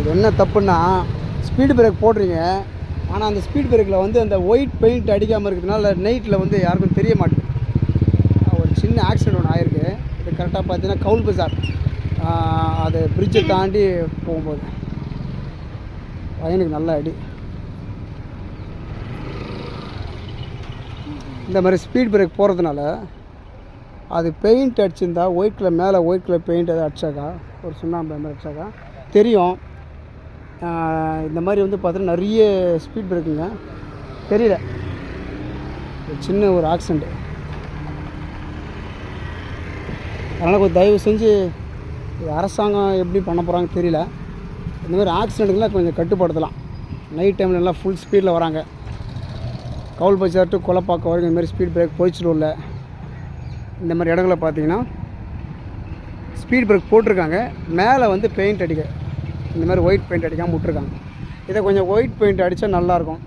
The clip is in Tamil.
இது என்ன தப்புன்னா ஸ்பீடு பிரேக் போடுறீங்க. ஆனால் அந்த ஸ்பீட் பிரேக்கில் வந்து அந்த ஒயிட் பெயிண்ட் அடிக்காமல் இருக்கிறதுனால நைட்டில் வந்து யாருக்கும் தெரிய மாட்டேங்குது. ஒரு சின்ன ஆக்சிடென்ட் ஒன்று ஆயிருக்கு. இது கரெக்டாக பார்த்தீங்கன்னா கவுல் பஜார். அது பிரிட்ஜை தாண்டி போகும்போது. பையனுக்கு நல்ல அடி. இந்த மாதிரி ஸ்பீட் பிரேக் போகிறதுனால அது பெயிண்ட் அடிச்சிருந்தா ஒயிட் கலர் மேலே ஒயிட் கலர் பெயிண்ட் எதாவது அடிச்சாக்கா ஒரு சுண்ணாம்பு மாதிரி அடிச்சாக்கா தெரியும். இந்த மாதிரி வந்து பார்த்தீங்கன்னா நிறைய ஸ்பீட் பிரேக்குங்க தெரியல. ஒரு சின்ன ஒரு ஆக்சிடெண்ட்டு அதனால் கொஞ்சம் தயவு செஞ்சு அரசாங்கம் எப்படி பண்ண போகிறாங்க தெரியல. இந்த மாதிரி ஆக்சிடெண்ட்டுக்கெலாம் கொஞ்சம் கட்டுப்படுத்தலாம். நைட் டைமில் எல்லாம் ஃபுல் ஸ்பீடில் வராங்க. கவுல் பஜார் டு கொலப்பாக்கம் வரைக்கும் இந்த மாதிரி ஸ்பீட் பிரேக் போயிச்சிடும்ல இந்த மாதிரி இடங்கள பார்த்தீங்கன்னா ஸ்பீட் பிரேக் போட்டிருக்காங்க. மேலே வந்து பெயிண்ட் அடிக்க. இந்த மாதிரி ஒயிட் பெயிண்ட் அடிக்காமல் விட்ருக்காங்க இதை கொஞ்சம் ஒயிட் பெயிண்ட் அடித்தா நல்லாயிருக்கும்.